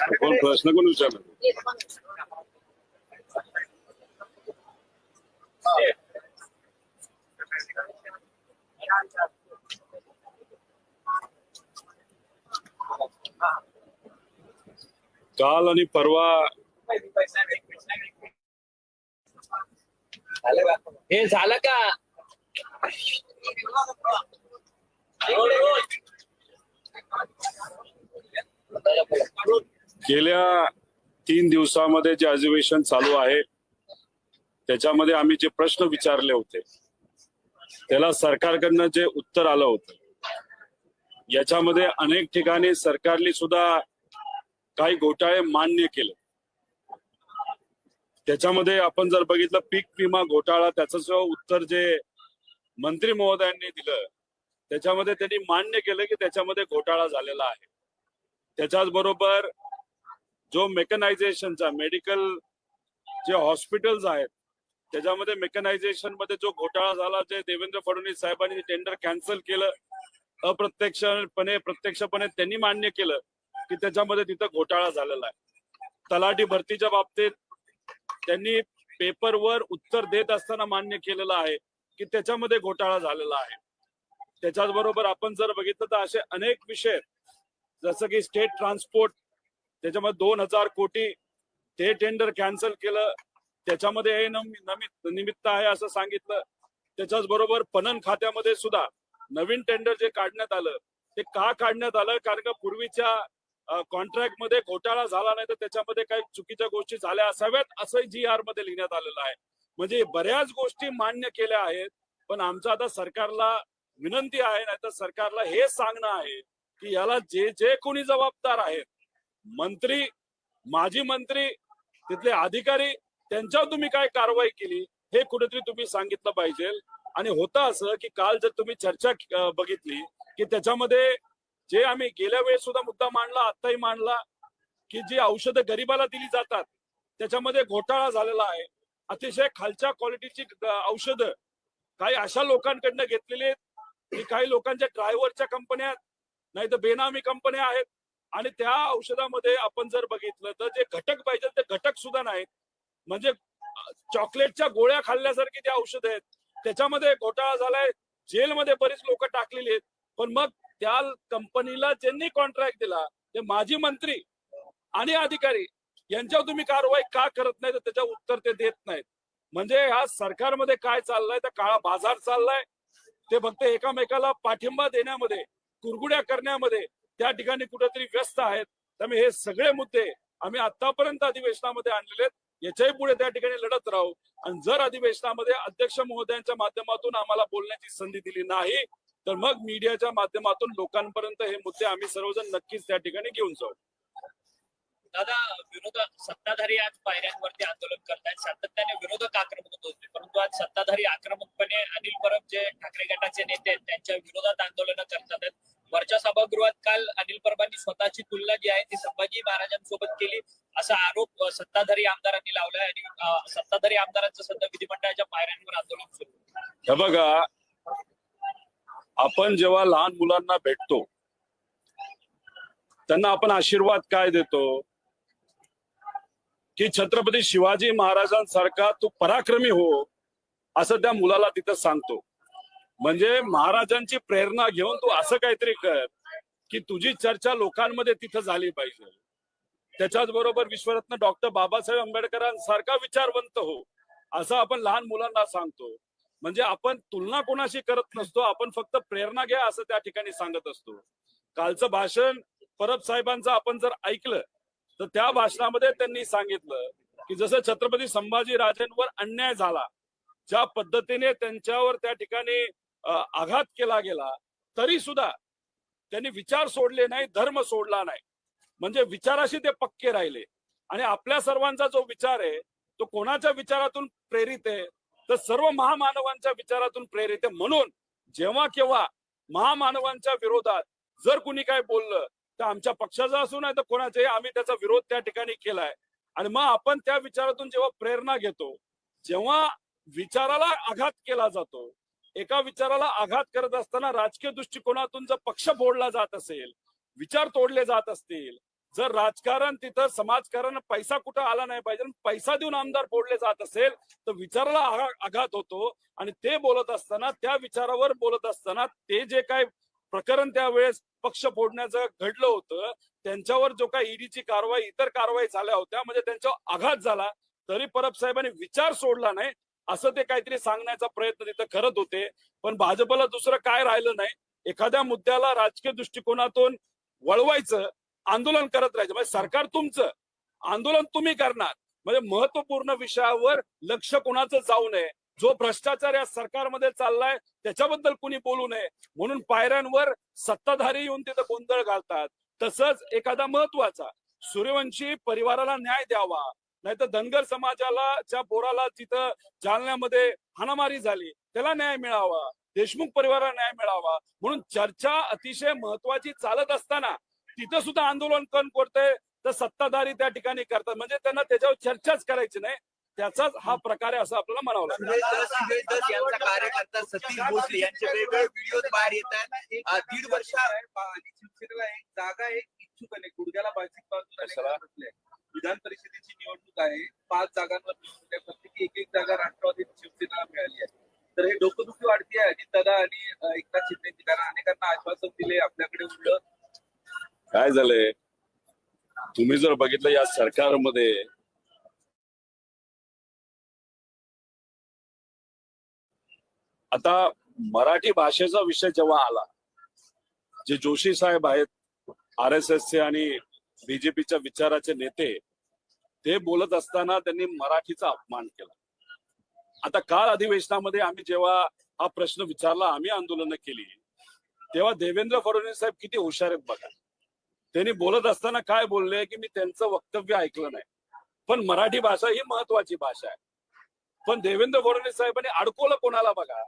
कोण प्रश्न कोण विचारला काल आणि परवा हे झालं का गेल्या तीन दिवसामध्ये जे अधिवेशन चालू आहे त्याच्यामध्ये आम्ही जे प्रश्न विचारले होते त्याला सरकारकडनं जे उत्तर आलं होतं याच्यामध्ये अनेक ठिकाणी सरकारने सुद्धा काही घोटाळे मान्य केले. त्याच्यामध्ये आपण जर बघितलं पीक विमा घोटाळा त्याचं सुद्धा उत्तर जे मंत्री महोदयांनी दिलं त्याच्यामध्ये त्यांनी मान्य केलं की त्याच्यामध्ये घोटाळा झालेला आहे. त्याच्याच बरोबर जो मेकनायझेशनचा मेडिकल जे हॉस्पिटल्स आहेत त्याच्यामध्ये मेकनायझेशनमध्ये जो घोटाळा झाला जे देवेंद्र फडणवीस साहेबांनी टेंडर कॅन्सल केलं. अप्रत्यक्षपणे प्रत्यक्षपणे त्यांनी मान्य केलं की त्याच्यामध्ये तिथं घोटाळा झालेला आहे. तलाठी भरतीच्या बाबतीत त्यांनी पेपरवर उत्तर देत असताना मान्य केलेलं आहे की त्याच्यामध्ये घोटाळा झालेला आहे. त्याच्याच बरोबर आपण जर बघितलं तर असे अनेक विषय जसं की स्टेट ट्रान्सपोर्ट त्याच्यामध्ये दोन हजार कोटी ते टेंडर कॅन्सल केलं. त्याच्यामध्ये हे निमित्त आहे असं सांगितलं. त्याच्याच बरोबर पणन खात्यामध्ये सुद्धा नवीन टेंडर जे काढण्यात आलं ते का काढण्यात आलं? कारण का पूर्वीच्या कॉन्ट्रॅक्टमध्ये घोटाळा झाला नाही तर त्याच्यामध्ये काही चुकीच्या गोष्टी झाल्या असाव्यात असं जी आरमध्ये लिहिण्यात आलेलं आहे. म्हणजे बऱ्याच गोष्टी मान्य केल्या आहेत पण आमचं आता सरकारला विनंती आहे नाही तर सरकारला हे सांगणं आहे की याला जे जे कोणी जबाबदार आहेत मंत्री माजी मंत्री तिथले अधिकारी त्यांच्यावर तुम्ही काय कारवाई केली हे कुठेतरी तुम्ही सांगितलं पाहिजे. आणि होतं असं की काल जर तुम्ही चर्चा बघितली की त्याच्यामध्ये जे आम्ही गेल्या वेळेस सुद्धा मुद्दा मांडला आत्ताही मांडला की जी औषधं गरिबाला दिली जातात त्याच्यामध्ये घोटाळा झालेला आहे. अतिशय खालच्या क्वालिटीची औषधं काही अशा लोकांकडनं घेतलेली आहेत की काही लोकांच्या ड्रायव्हरच्या कंपन्या आहेत, नाही तर बेनामी कंपन्या आहेत आणि त्या औषधामध्ये आपण जर बघितलं तर जे घटक पाहिजे ते घटक सुद्धा नाहीत. म्हणजे चॉकलेटच्या गोळ्या खाल्ल्यासारखी ते औषध आहेत. त्याच्यामध्ये घोटाळा झालाय. जेलमध्ये बरीच लोक टाकलेली आहेत. पण मग त्या कंपनीला ज्यांनी कॉन्ट्रॅक्ट दिला ते माजी मंत्री आणि अधिकारी यांच्यावर तुम्ही कारवाई का करत नाही? तर त्याच्या उत्तर ते देत नाहीत. म्हणजे ह्या सरकारमध्ये काय चाललंय? तर काळा बाजार चाललाय. ते फक्त एकामेकाला पाठिंबा देण्यामध्ये कुरगुड्या करण्यामध्ये त्या ठिकाणी कुठेतरी व्यस्त आहेत. त्यामुळे हे सगळे मुद्दे आम्ही आतापर्यंत अधिवेशनामध्ये आणलेले आहेत. याच्याही पुढे त्या ठिकाणी लढत राहू. आणि जर अधिवेशनामध्ये अध्यक्ष महोदयांच्या माध्यमातून आम्हाला बोलण्याची संधी दिली नाही तर मग मीडियाच्या माध्यमातून लोकांपर्यंत हे मुद्दे आम्ही सर्वजण नक्कीच त्या ठिकाणी घेऊन जाऊ. दादा विनोद सत्ताधारी आज पायऱ्यांवरती आंदोलन करतायत. सातत्याने विरोधक आक्रमक होत होते. परंतु आज सत्ताधारी आक्रमकपणे अनिल परब जे ठाकरे गटाचे नेते आहेत त्यांच्या विरोधात आंदोलन करतात. आहेत वरच्या सभागृहात काल अनिल परबांनी स्वतःची तुलना जी आहे ती संभाजी महाराजांसोबत केली. असा आरोप सत्ताधारी आमदारांनी लावलाय आणि सत्ताधारी आमदारांचं सध्या विधिमंडळाच्या पायऱ्यांवर आंदोलन सुरू हे बघा आपण जेव्हा लहान मुलांना भेटतो त्यांना आपण आशीर्वाद काय देतो? की छत्रपती शिवाजी महाराजांसारखा तू पराक्रमी हो असं त्या मुलाला तिथं सांगतो. म्हणजे महाराजांची प्रेरणा घेऊन तू असं काहीतरी कर की तुझी चर्चा लोकांमध्ये तिथं झाली पाहिजे. त्याच्याच बरोबर विश्वरत्न डॉक्टर बाबासाहेब आंबेडकरांसारखा विचारवंत हो असं आपण लहान मुलांना सांगतो. म्हणजे आपण तुलना कोणाशी करत नसतो आपण फक्त प्रेरणा घ्या असं त्या ठिकाणी सांगत असतो. कालचं भाषण परब साहेबांचं आपण जर ऐकलं तर त्या भाषणामध्ये त्यांनी सांगितलं की जसं छत्रपती संभाजी राजेंवर अन्याय झाला ज्या पद्धतीने त्यांच्यावर त्या ठिकाणी आघात केला गेला तरी सुद्धा त्यांनी विचार सोडले नाही धर्म सोडला नाही. म्हणजे विचाराशी ते पक्के राहिले. आणि आपल्या सर्वांचा जो विचार आहे तो कोणाच्या विचारातून प्रेरित आहे? तर सर्व महामानवांच्या विचारातून प्रेरित आहे. म्हणून जेव्हा केव्हा महामानवांच्या विरोधात जर कुणी काय बोललं तर आमच्या पक्षाचा असू नाही तर कोणाचाही आम्ही त्याचा विरोध त्या ठिकाणी केलाय. आणि मग आपण त्या विचारातून जेव्हा प्रेरणा घेतो जेव्हा विचाराला आघात केला जातो एका विचाराला आघात करत असताना राजकीय दृष्टिकोनातून जर पक्ष फोडला जात असेल विचार तोडले जात असतील जर राजकारण तिथं समाजकारण पैसा कुठं आला नाही पाहिजे पैसा देऊन आमदार फोडले जात असेल तर विचाराला आघात होतो. आणि ते बोलत असताना त्या विचारावर बोलत असताना ते जे काय प्रकरण त्यावेळेस पक्ष फोडण्याचं घडलं होतं त्यांच्यावर जो काही ईडीची कारवाई इतर कारवाई झाल्या होत्या म्हणजे त्यांच्यावर आघात झाला तरी परब साहेबांनी विचार सोडला नाही असं ते काहीतरी सांगण्याचा प्रयत्न तिथं करत होते. पण भाजपला दुसरं काय राहिलं नाही एखाद्या मुद्द्याला राजकीय दृष्टिकोनातून वळवायचं आंदोलन करत राहायचं म्हणजे सरकार तुमचं आंदोलन तुम्ही करणार. म्हणजे महत्त्वपूर्ण विषयावर लक्ष कोणाचं जाऊ नये जो भ्रष्टाचार या सरकारमध्ये चाललाय त्याच्याबद्दल कुणी बोलू नये. म्हणून पायऱ्यांवर सत्ताधारी येऊन तिथं गोंधळ घालतात. तसंच एखादा महत्त्वाचा सूर्यवंशी परिवाराला न्याय द्यावा. नाहीतर धनगर समाजाला ज्या बोराला तिथं जालन्यामध्ये हाणामारी झाली त्याला न्याय मिळावा. देशमुख परिवाराला न्याय मिळावा. म्हणून चर्चा अतिशय महत्वाची चालत असताना तिथं सुद्धा आंदोलन कण करतंय तर सत्ताधारी त्या ठिकाणी करतात. म्हणजे त्यांना त्याच्यावर चर्चाच करायची नाही. त्याचाच हा प्रकार आहे असं आपल्याला म्हणावं यांचा कार्यकर्ता सतीश भोसले यांचे वेगवेगळे व्हिडिओ बाहेर येत आहेत. दीड वर्ष आणि शिवसेनेला एक जागा एक इच्छुक आहे. गुडघ्याला बाजी बाजूला. विधान परिषदेची निवडणूक आहे. पाच जागांवर. प्रत्येकी एक एक जागा राष्ट्रवादी शिवसेनेला मिळाली आहे. तर हे डोकंदुखी वाढती आहे. अजित दादा आणि एकनाथ शिंदेची कारण अनेकांना आश्वासन दिले. आपल्याकडे उरलं. काय झालंय? तुम्ही जर बघितलं या सरकारमध्ये आता मराठी भाषेचा विषय जेव्हा आला जे जोशी साहेब आहेत आर एस एसचे आणि बीजेपीच्या विचाराचे नेते ते बोलत असताना त्यांनी मराठीचा अपमान केला. आता काल अधिवेशनामध्ये आम्ही जेव्हा हा प्रश्न विचारला आम्ही आंदोलनं केली तेव्हा देवेंद्र फडणवीस साहेब किती हुशार आहेत बघा. त्यांनी बोलत असताना काय बोलले की मी त्यांचं वक्तव्य ऐकलं नाही. पण मराठी भाषा ही महत्वाची भाषा आहे. पण देवेंद्र फडणवीस साहेबांनी अडकवलं कोणाला बघा?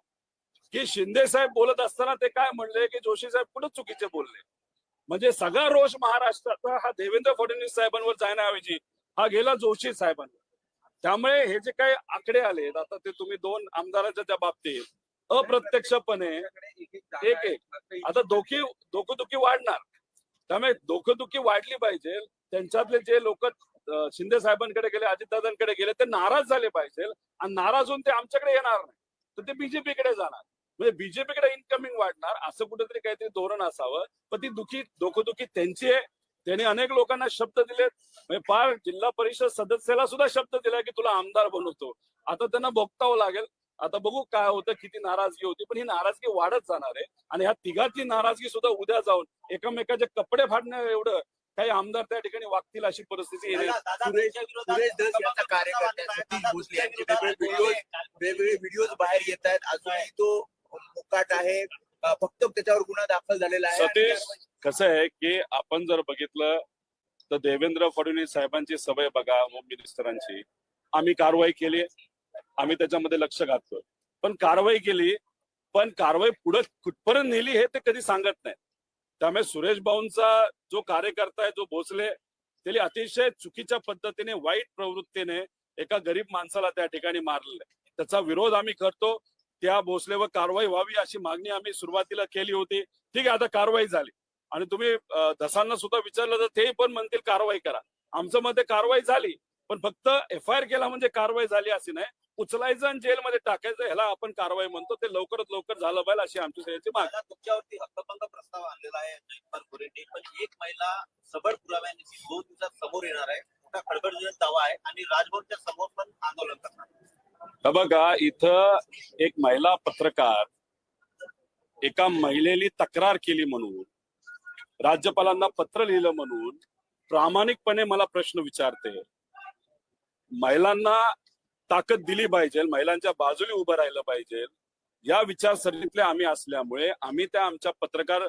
की शिंदे साहेब बोलत असताना ते काय म्हणले की जोशी साहेब कुठं चुकीचे बोलले? म्हणजे सगळा रोष महाराष्ट्राचा हा देवेंद्र फडणवीस साहेबांवर जाण्याऐवजी हा गेला जोशी साहेबांवर. त्यामुळे हे जे काही आकडे आले आता ते तुम्ही दोन आमदारांच्या त्या बाबतीत अप्रत्यक्षपणे एक एक. आता दोखी डोकदुखी वाढणार. त्यामुळे डोकदुखी वाढली पाहिजे. त्यांच्यातले जे लोक शिंदे साहेबांकडे गेले अजितदादांकडे गेले ते नाराज झाले पाहिजे. आणि नाराज होऊन ते आमच्याकडे येणार नाही. तर ते बीजेपीकडे जाणार. म्हणजे बीजेपीकडे इन्कमिंग वाढणार असं कुठेतरी काहीतरी धोरण असावं. पण ती दुखी डोकदुखी त्यांची आहे. त्यांनी अनेक लोकांना शब्द दिलेत. म्हणजे फार जिल्हा परिषद सदस्याला सुद्धा शब्द दिला की तुला आमदार बनवतो. आता त्यांना भोगतावं लागेल. आता बघू काय होतं किती नाराजगी होती पण ही नाराजगी वाढत जाणार आहे. आणि ह्या तिघातली नाराजगी सुद्धा उद्या जाऊन एकमेकाचे कपडे फाडण्या एवढं काही आमदार त्या ठिकाणी वागतील अशी परिस्थिती येईल. सुरेश सुरेश दस यांचा कार्यकर्ता सतीश भोसले यांचे वेगवेगळे व्हिडिओ वेगवेगळे व्हिडिओ बाहेर येत आहेत. अजूनही तो मुकाट आहे. फक्त त्याच्यावर गुन्हा दाखल झालेला आहे. सतीश कसं आहे की आपण जर बघितलं तर देवेंद्र फडणवीस साहेबांची सवय बघा होम मिनिस्टरांची. आम्ही कारवाई केली आम्ही त्याच्यामध्ये लक्ष घातलं. पण कारवाई केली पण कारवाई पुढे कुठपर्यंत नेली हे ते कधी सांगत नाही. त्यामुळे सुरेश भाऊंचा जो कार्यकर्ता आहे जो भोसले त्याने अतिशय चुकीच्या पद्धतीने वाईट प्रवृत्तीने एका गरीब माणसाला त्या ठिकाणी मारलेलं आहे त्याचा विरोध आम्ही करतो त्या भोसलेवर कारवाई व्हावी अशी मागणी आम्ही सुरुवातीला केली होती. ठीक आहे आता कारवाई झाली. आणि तुम्ही धसांना सुद्धा विचारलं तर ते पण म्हणतील कारवाई करा. आमचं मते कारवाई झाली पण फक्त एफ आय आर केला म्हणजे कारवाई झाली अशी नाही. उचलायचं आणि जेलमध्ये टाकायचं ह्याला आपण कारवाई म्हणतो. ते लवकरात लवकर झालं पाहिजे अशी आमची सगळ्याची मागणी. तुमच्यावरती हक्कभंग प्रस्ताव आणलेला आहे जयपाल गोरेंनी पण एक महिला सबळ पुराव्यानिशी दोन दिवसात समोर येणार आहे. मोठा खडबडजनक दावा आहे आणि राजभवनच्या समोर पण आंदोलन करणार बघा इथं एक महिला पत्रकार एका महिलेने तक्रार केली म्हणून राज्यपालांना पत्र लिहिलं म्हणून प्रामाणिकपणे मला प्रश्न विचारते. महिलांना ताकद दिली पाहिजे महिलांच्या बाजूने उभं राहिलं पाहिजे या विचारसरणीतले आम्ही असल्यामुळे आम्ही त्या आमच्या पत्रकार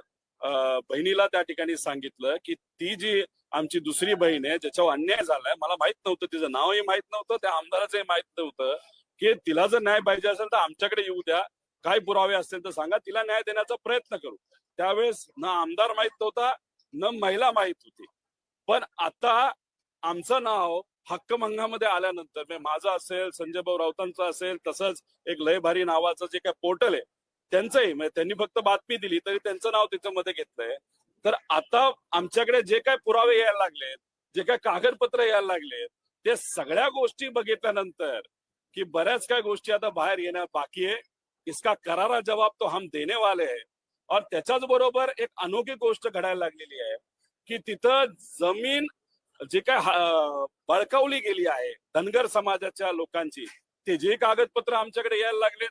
बहिणीला त्या ठिकाणी सांगितलं की ती जी आमची दुसरी बहीण आहे ज्याच्यावर अन्याय झालाय मला माहीत नव्हतं तिचं नावही माहीत नव्हतं त्या आमदाराचंही माहीत नव्हतं. की तिला जर न्याय पाहिजे असेल तर आमच्याकडे येऊ द्या. काय पुरावे असतील तर सांगा. तिला न्याय देण्याचा प्रयत्न करू. त्यावेळेस न आमदार माहीत नव्हता न महिला माहीत होती. पण आता आमचं नाव हक्कभंगामध्ये आल्यानंतर म्हणजे माझं असेल संजय भाऊ राऊतांचं असेल तसंच एक लय भारी नावाचं जे काय पोर्टल आहे त्यांचंही म्हणजे त्यांनी फक्त बातमी दिली तरी त्यांचं नाव त्याच्यामध्ये घेतलंय. तर आता आमच्याकडे जे काय पुरावे यायला लागलेत जे काय कागदपत्र यायला लागलेत ते सगळ्या गोष्टी बघितल्यानंतर की बऱ्याच काय गोष्टी आता बाहेर येण्या बाकी आहे. इसका करारा जवाब तो हम देने वाले है. और त्याच्याच बरोबर एक अनोखी गोष्ट घडायला लागलेली आहे की तिथं जमीन जे काय बळकावली गेली आहे धनगर समाजाच्या लोकांची. ते जे कागदपत्र आमच्याकडे यायला लागले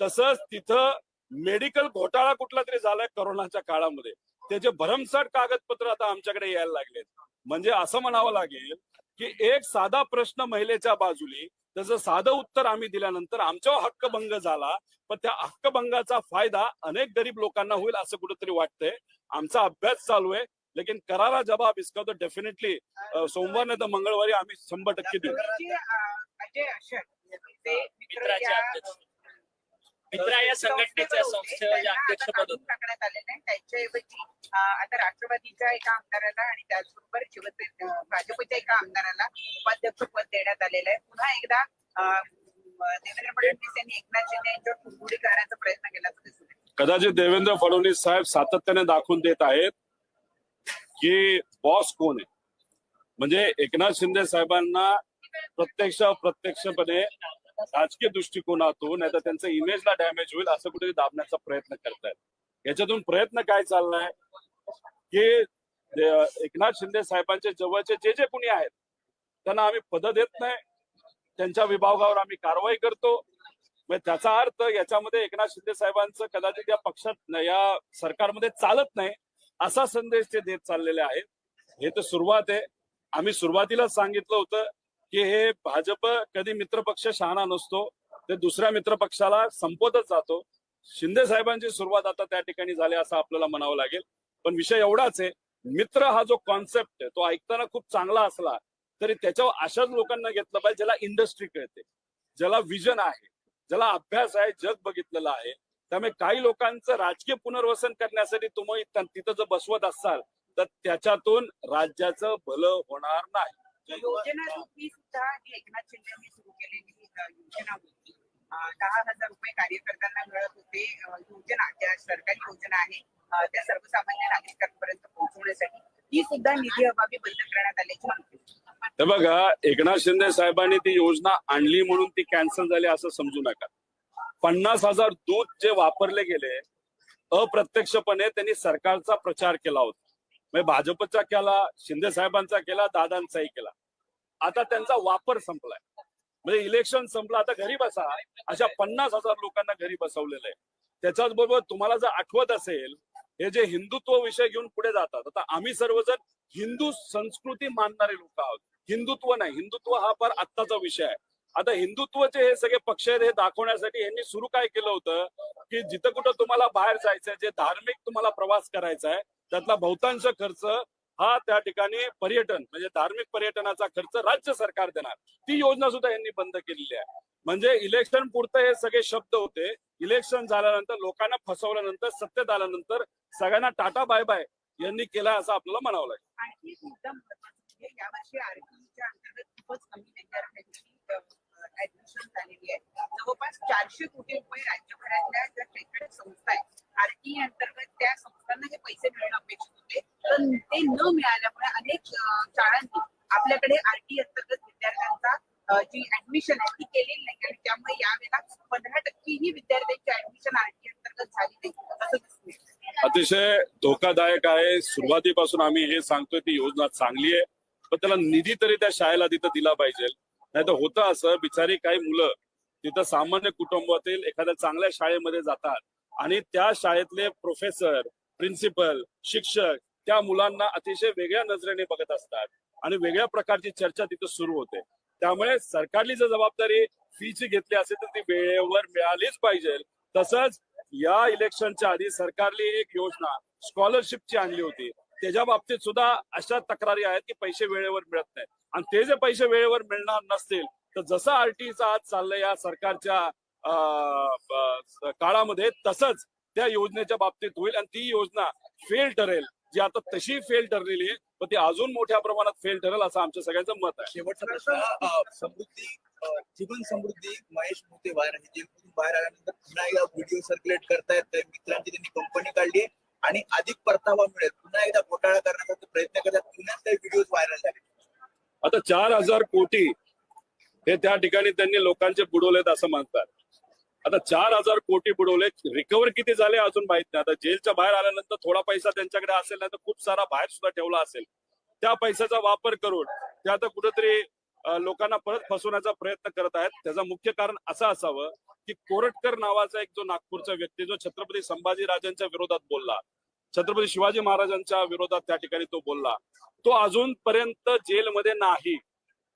तसंच तिथं मेडिकल घोटाळा कुठला तरी झालाय करोनाच्या काळामध्ये. त्याचे भरमसाठ कागदपत्र आता आमच्याकडे यायला लागलेत. म्हणजे असं म्हणावं लागेल की एक साधा प्रश्न महिलेच्या बाजूली त्याचं साधं उत्तर आम्ही दिल्यानंतर आमच्यावर हक्कभंग झाला. पण त्या हक्कभंगाचा फायदा अनेक गरीब लोकांना होईल असं कुठेतरी वाटतंय. आमचा अभ्यास चालू आहे. लेकिन करारा जबाब इसका तो डेफिनेटली सोमवार नाही तर मंगळवारी आम्ही शंभर टक्के देऊ जे, अं, अजय अशर ते मित्र या- संघटनेच्या संस्थेचे त्यांना आता अध्यक्षपद टाकण्यात आलेलं आहे. त्यांच्याऐवजी आता राष्ट्रवादीच्या एका आमदाराला आणि त्याचबरोबर शिवसेना भाजपच्या एका आमदाराला उपाध्यक्ष पद देण्यात आलेलं आहे. पुन्हा एकदा देवेंद्र फडणवीस यांनी एकनाथ शिंदे यांच्यावर कुरबुडी करण्याचा प्रयत्न केला असं दिसून येतं. कदाचित देवेंद्र फडणवीस साहेब सातत्याने दाखवून देत आहेत की बॉस कोण आहे? म्हणजे एकनाथ शिंदे साहेबांना प्रत्यक्ष अप्रत्यक्षपणे राजकीय दृष्टिकोनातून नाही तर त्यांचं इमेजला डॅमेज होईल असं कुठेतरी दाबण्याचा प्रयत्न करतायत. याच्यातून प्रयत्न काय चाललाय? की एकनाथ शिंदे साहेबांचे जवळचे जे जे कुणी आहेत त्यांना आम्ही पद देत नाही. त्यांच्या विभागावर आम्ही कारवाई करतो. म्हणजे त्याचा अर्थ याच्यामध्ये एकनाथ शिंदे साहेबांचं कदाचित या पक्षात या सरकारमध्ये चालत नाही असा संदेश ते देत चाललेले आहेत. हे तर सुरुवात आहे. आम्ही सुरुवातीला सांगितलं होतं की हे भाजप कधी मित्रपक्ष शहाणा नसतो ते दुसऱ्या मित्रपक्षाला संपवतच जातो. शिंदे साहेबांची सुरुवात आता त्या ठिकाणी झाली असं आपल्याला म्हणावं लागेल. पण विषय एवढाच आहे मित्र हा जो कॉन्सेप्ट आहे तो ऐकताना खूप चांगला असला तरी त्याच्यावर अशाच लोकांना घेतलं पाहिजे ज्याला इंडस्ट्री कळते ज्याला विजन आहे ज्याला अभ्यास आहे जग बघितलेलं आहे. त्यामुळे काही लोकांचं राजकीय पुनर्वसन करण्यासाठी तुम्ही तिथं जर बसवत असाल तर त्याच्यातून राज्याचं भलं होणार नाही. योजना ही सुद्धा जी एकनाथ शिंदे यांनी सुरू केलेली अं, योजना होती अं, दहा हजार रुपये कार्यकर्त्यांना मिळत होते योजना ज्या सरकारी योजना आहे त्या सर्वसामान्य नागरिकांपर्यंत पोहोचवण्यासाठी ही सुद्धा निधी अभावी बंद करण्यात आल्याची माहिती हे बघा एकनाथ शिंदे साहेबांनी ती योजना आणली म्हणून ती कॅन्सल झाली असं समजू नका. पन्नास हजार दूध जे वापरले गेले अप्रत्यक्षपणे त्यांनी सरकारचा प्रचार केला होता. म्हणजे भाजपचा केला शिंदे साहेबांचा केला दादांचाही केला. आता त्यांचा वापर संपलाय. म्हणजे इलेक्शन संपलं आता घरी बसा. अशा पन्नास हजार लोकांना घरी बसवलेलं आहे. त्याच्याच बरोबर तुम्हाला जर आठवत असेल हे जे हिंदुत्व विषय घेऊन पुढे जातात आता आम्ही सर्वजण हिंदू संस्कृती मानणारे लोक आहोत. हिंदुत्व नाही. हिंदुत्व हा फार आत्ताचा विषय आहे. आता हिंदुत्वचे हे सगळे पक्ष आहेत हे दाखवण्यासाठी यांनी सुरू काय केलं होतं की जिथं कुठं तुम्हाला बाहेर जायचंय जे धार्मिक तुम्हाला प्रवास करायचा आहे त्यातला बहुतांश खर्च हा त्या ठिकाणी पर्यटन म्हणजे धार्मिक पर्यटनाचा खर्च राज्य सरकार देणार. ती योजना सुद्धा यांनी बंद केलेली आहे. म्हणजे इलेक्शन पुरतं हे सगळे शब्द होते. इलेक्शन झाल्यानंतर लोकांना फसवल्यानंतर सत्तेत आल्यानंतर सगळ्यांना टाटा बाय बाय यांनी केला असं आपल्याला म्हणावं लागेल आणखी एक मुद्दा महत्त्वाचा म्हणजे यावर्षी आरटीच्या अंतर्गत खूपच कमी विद्यार्थ्यांची ऍडमिशन झालेली आहे जवळपास चारशे कोटी रुपये राज्यभरातल्या ज्या शैक्षणिक संस्था आहेत आरटी अंतर्गत त्या संस्थांना हे पैसे मिळणं अपेक्षित होते. पण ते न मिळाल्यामुळे अनेक शाळांनी आपल्याकडे आरटी अंतर्गत विद्यार्थ्यांचा जी ऍडमिशन आहे ती केलेली नाही. आणि त्यामुळे यावेळेला पंधरा टक्केही विद्यार्थ्यांची ऍडमिशन आरटी अंतर्गत झाली नाही. असं दिसून अतिशय धोकादायक आहे. सुरुवातीपासून आम्ही हे सांगतोय ती योजना चांगली आहे. पण त्याला निधी तरी त्या शाळेला तिथं दिला पाहिजे. नाही तर होतं असं बिचारी काही मुलं तिथं सामान्य कुटुंबातील एखाद्या चांगल्या शाळेमध्ये जातात आणि त्या शाळेतले प्रोफेसर प्रिन्सिपल शिक्षक त्या मुलांना अतिशय वेगळ्या नजरेने बघत असतात आणि वेगळ्या प्रकारची चर्चा तिथं सुरू होते. त्यामुळे सरकारली जर जबाबदारी फीची घेतली असेल तर ती वेळेवर मिळालीच पाहिजे. तसंच या इलेक्शनच्या आधी सरकारने एक योजना स्कॉलरशिपची आणली होती. त्याच्या बाबतीत सुद्धा अशा तक्रारी आहेत की पैसे वेळेवर मिळत नाही आणि ते जे पैसे वेळेवर मिळणार नसतील तर जसं आरटीचा आज चाललंय या सरकारच्या काळामध्ये तसंच त्या योजनेच्या बाबतीत होईल आणि ती योजना फेल ठरेल. जी आता तशी फेल ठरलेली आहे पण ती अजून मोठ्या प्रमाणात फेल ठरेल असं आमच्या सगळ्यांचं मत आहे. शेवटचा प्रश्न समृद्धी जीवन समृद्धी महेश मोते बाहेर आहे जेलमधून बाहेर आल्यानंतर पुन्हा एकदा व्हिडिओ सर्क्युलेट करतायत. मित्रांची त्यांनी कंपनी काढली. आहे आणि अधिक परतावा मिळेल. पुन्हा एकदा घोटाळा करण्याचा प्रयत्न करतात. पुन्हा काही व्हिडिओ व्हायरल झाले. आता चार हजार कोटी हे त्या ठिकाणी त्यांनी लोकांचे बुडवलेत असं म्हणतात आता चार हजार कोटी बुडवले. रिकव्हर किती झाले अजून माहीत नाही. आता जेलच्या बाहेर आल्यानंतर थोडा पैसा त्यांच्याकडे असेल नाही तर खूप सारा बाहेर सुद्धा ठेवला असेल. त्या पैशाचा वापर करून ते आता कुठेतरी लोकांना परत फसवण्याचा प्रयत्न करत आहेत. त्याचं मुख्य कारण असं असावं की कोरटकर नावाचा एक जो नागपूरचा व्यक्ती जो छत्रपती संभाजी राजांच्या विरोधात बोलला छत्रपती शिवाजी महाराजांच्या विरोधात त्या ठिकाणी तो बोलला तो अजूनपर्यंत जेलमध्ये नाही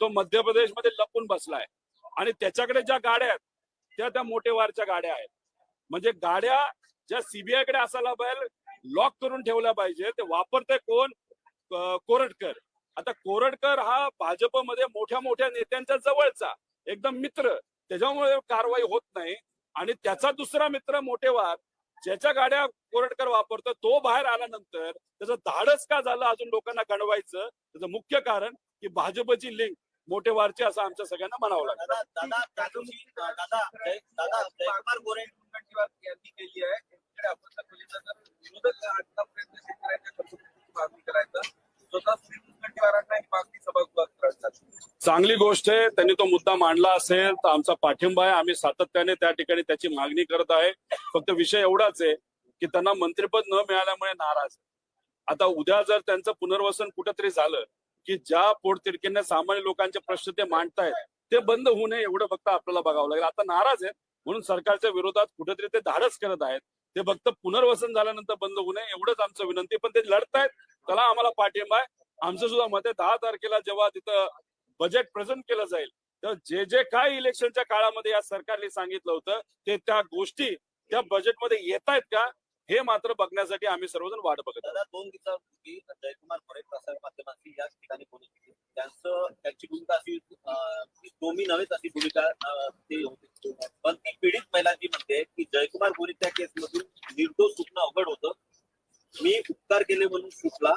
तो मध्य प्रदेशमध्ये लपून बसलाय. आणि त्याच्याकडे ज्या गाड्या आहेत त्या त्या मोठेवारच्या गाड्या आहेत. म्हणजे गाड्या ज्या सीबीआयकडे असायला पाहिजे लॉक करून ठेवल्या पाहिजे ते वापरते कोण? कोरटकर. आता कोरटकर हा भाजपमध्ये मोठ्या मोठ्या नेत्यांच्या जवळचा एकदम मित्र त्याच्यामुळे कारवाई होत नाही. आणि त्याचा दुसरा मित्र मोठेवार ज्याच्या गाड्या कोरटकर वापरतो तो बाहेर आल्यानंतर त्याचं धाडस का झालं अजून लोकांना गणवायचं त्याचं मुख्य कारण की भाजपची लिंक मोठेवारची असं आमच्या सगळ्यांना म्हणावं लागतं. स्वतः चांगली गोष्ट आहे. त्यांनी तो मुद्दा मांडला असेल तर आमचा पाठिंबा आहे. आम्ही सातत्याने त्या ठिकाणी त्याची मागणी करत आहे. फक्त विषय एवढाच आहे की त्यांना मंत्रिपद न मिळाल्यामुळे नाराज. आहे. आता उद्या जर त्यांचं पुनर्वसन कुठेतरी झालं की ज्या पोटतिडकींना सामान्य लोकांचे प्रश्न ते मांडतायत ते बंद होऊ नये एवढं फक्त आपल्याला बघावं लागेल. आता नाराज आहेत. म्हणून सरकारच्या विरोधात कुठेतरी ते धाडस करत आहेत. ते फक्त पुनर्वसन झाल्यानंतर बंद होऊ नये एवढंच आमचं विनंती पण ते लढतायत. त्याला आम्हाला पाठिंबा आहे. आमचं सुद्धा मत आहे. दहा तारखेला जेव्हा तिथं बजेट प्रेझेंट केलं जाईल तर जे जे काय इलेक्शनच्या काळामध्ये या सरकारने सांगितलं होतं ते त्या गोष्टी त्या बजेटमध्ये येत आहेत का हे मात्र बघण्यासाठी आम्ही सर्वजण वाट बघत दादा दोन दिवसापूर्वी जयकुमार गोरे प्रसार माध्यमांशी याच ठिकाणी बोलत होते. त्यांचं त्यांची भूमिका अशी दोन्ही नव्हेच अशी भूमिका अं, ते होते पण ती पीडित महिलांची म्हणते की जयकुमार गोरे त्या केसमधून निर्दोष सुटणं अवघड होतं मी उपकार केले म्हणून सुटला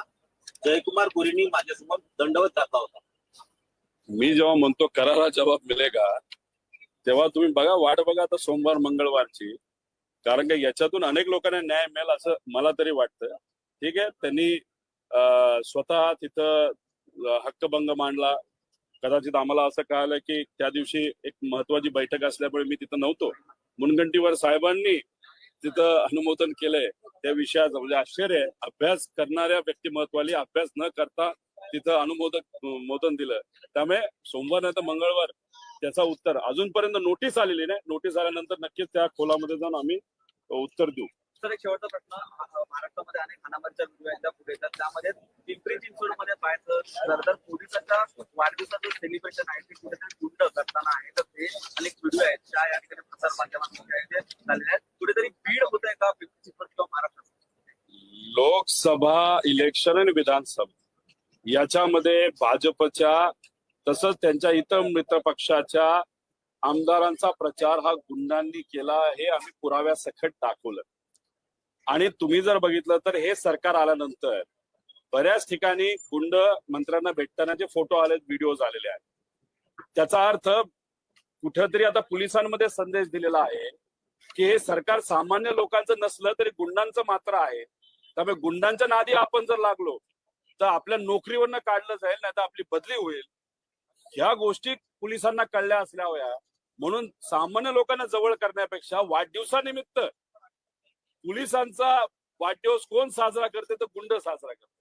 कुमार गोरेंनी माझ्यासमोर दंडवत टाकला होता. मी जेव्हा म्हणतो करारा जबाब मिळेगा तेव्हा तुम्ही बघा वाट बघा आता सोमवार मंगळवारची. कारण का याच्यातून अनेक लोकांना न्याय मिळेल असं मला तरी वाटतं. ठीक आहे? त्यांनी स्वतः तिथं हक्कभंग मांडला. कदाचित आम्हाला असं कळालं की त्या दिवशी एक महत्वाची बैठक असल्यामुळे मी तिथं नव्हतो. मुनगंटीवर साहेबांनी तिथं अनुमोदन केलंय त्या विषयाचं म्हणजे आश्चर्य आहे. अभ्यास करणाऱ्या व्यक्तिमत्वाली अभ्यास न करता तिथं अनुमोदक मोदन दिलं. त्यामुळे सोमवार नाही तर मंगळवार त्याचा उत्तर. अजूनपर्यंत नोटीस आलेली नाही. नोटीस आल्यानंतर नक्कीच त्या खोलामध्ये जाऊन आम्ही उत्तर देऊ. सर एक शेवटचा प्रश्न महाराष्ट्रामध्ये अनेक हानामारीच्या व्हिडिओ एकदा पुढे येतात. त्यामध्ये पिंपरी चिंचवडमध्ये पाहायचं तर तर पोलिसांच्या वाढदिवसाचं सेलिब्रेशन आहे. ते कुठेतरी गुंड करताना आहे. तर ते अनेक व्हिडिओ आहेत. त्या या ठिकाणी प्रसार माध्यमांमध्ये ते झालेले आहेत. कुठेतरी भीड होत आहे का पिंपरी चिंचवड किंवा महाराष्ट्रात? लोकसभा इलेक्शन आणि विधानसभा. याच्यामध्ये भाजपच्या तसंच त्यांच्या इतर मित्र पक्षाच्या आमदारांचा प्रचार हा गुंडांनी केला हे आम्ही पुराव्यासकट दाखवलं. आणि तुम्ही जर बघितलं तर हे सरकार आल्यानंतर बऱ्याच ठिकाणी गुंड मंत्र्यांना भेटतानाचे फोटो आले व्हिडिओ आलेले आहेत. त्याचा अर्थ कुठेतरी आता पोलिसांमध्ये संदेश दिलेला आहे की हे सरकार सामान्य लोकांचं नसलं तरी गुंडांचं मात्र आहे. त्यामुळे गुंडांच्या नादी आपण जर लागलो तर आपल्या नोकरीवरनं काढलं जाईल नाही तर आपली बदली होईल. ह्या गोष्टी पोलिसांना कळल्या असल्या होया. म्हणून सामान्य लोकांना जवळ करण्यापेक्षा वाढदिवसानिमित्त पोलिसांचा वाढदिवस कोण साजरा करते तर गुंड साजरा करते.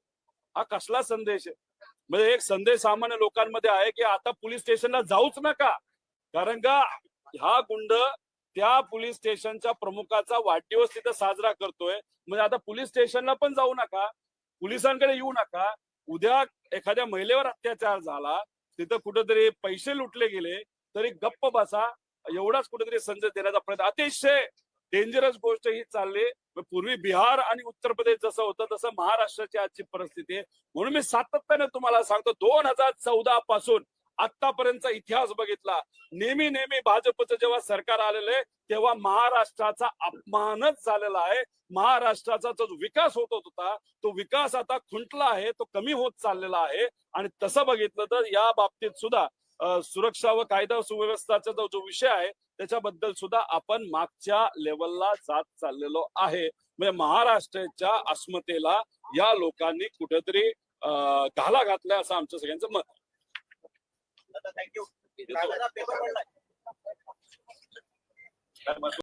हा कसला संदेश आहे? म्हणजे एक संदेश सामान्य लोकांमध्ये आहे की आता पोलीस स्टेशनला जाऊच नका. कारण का हा गुंड त्या पोलीस स्टेशनच्या प्रमुखाचा वाढदिवस तिथं साजरा करतोय. म्हणजे आता पोलीस स्टेशनला पण जाऊ नका. पोलिसांकडे येऊ नका. उद्या एखाद्या महिलेवर अत्याचार झाला तिथं कुठेतरी पैसे लुटले गेले तरी गप्प बसा. एवढाच कुठेतरी संदेश देण्याचा प्रयत्न. अतिशय डेंजरस गोष्ट ही चालली. पूर्वी बिहार आणि उत्तर प्रदेश जसं होतं तसं महाराष्ट्राची आजची परिस्थिती आहे. म्हणून मी सातत्याने तुम्हाला सांगतो दोन हजार चौदा पासून आतापर्यंतचा इतिहास बघितला. नेहमी नेहमी भाजपचं जेव्हा सरकार आलेलं आहे तेव्हा महाराष्ट्राचा अपमानच झालेला आहे. महाराष्ट्राचा जो विकास होत होता तो विकास आता खुंटला आहे तो कमी होत चाललेला आहे. आणि तसं बघितलं तर या बाबतीत सुद्धा सुरक्षा व कायदा सुव्यवस्थाचा जो जो विषय आहे त्याच्याबद्दल सुद्धा आपण मागच्या लेवलला जात चाललेलो आहे. म्हणजे महाराष्ट्राच्या अस्मितेला या लोकांनी कुठेतरी घाला घातलाय असं आमच्या सगळ्यांचं मत थँक्यू